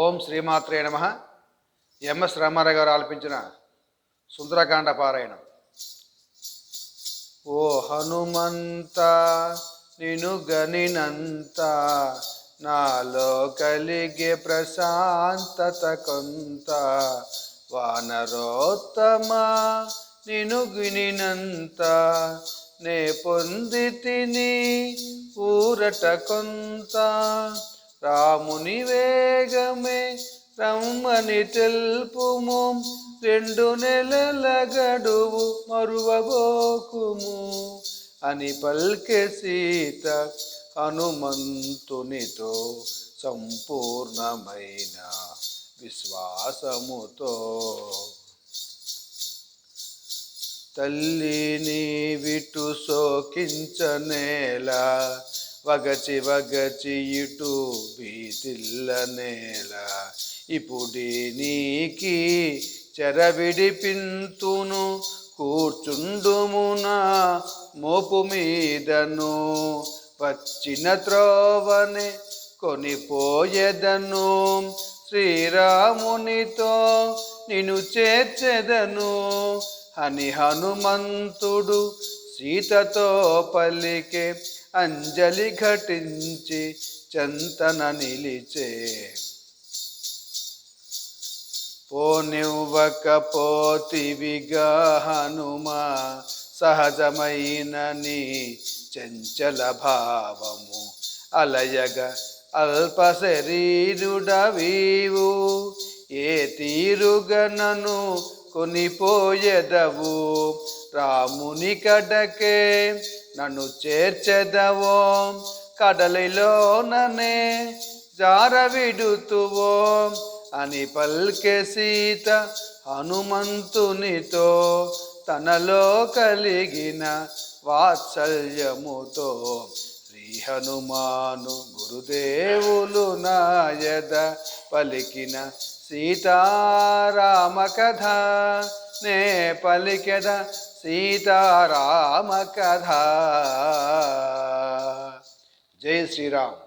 ఓం శ్రీమాత్రే నమ. ఎంఎస్ రామారావు గారు ఆలపించిన సుందరకాండ పారాయణం. ఓ హనుమంత నిను గనినంత నాలో కలిగే ప్రశాంతత కొంత వానరోత్తమ నిను గినినంత నే పొంది తిని ఊరట కొంత. రాముని వేగమే రమ్మని తెల్పుము. రెండు నెలల గడువు మరువబోకుము. అని పల్కె సీత హనుమంతునితో సంపూర్ణమైన విశ్వాసముతో తల్లిని విటు సోకించనేలా వగచి వగచి ఇటు భీతిల్ల నేల ఇప్పుడి నీకి చెరవిడిపింతును కూర్చుండుమున మోపు మీదను వచ్చిన త్రోవని కొనిపోయేదను శ్రీరామునితో నిన్ను చేర్చెదను అని హనుమంతుడు సీతతో పలికే అంజలి ఘటించి చంతన నిలిచే. పోనివ్వకపోతివిగా హనుమా సహజమైన నీ చంచల భావము అలయగ అల్ప శరీరుడవీవు. ఏ తీరుగనను కొనిపోయెదవు రాముని కడకే నన్ను చేర్చెదవో కడలిలోననే జారవిడుతువో అని పల్కె సీత హనుమంతునితో తనలో కలిగిన వాత్సల్యముతో శ్రీ హనుమాను గురుదేవులు నాయద పలికిన ಸೀತಾರಾಮಕಥಾ ನೇ ಪಲಿಕೆದ ಸೀತಾರಾಮಕಥಾ ಜೈ ಶ್ರೀರಾಮ್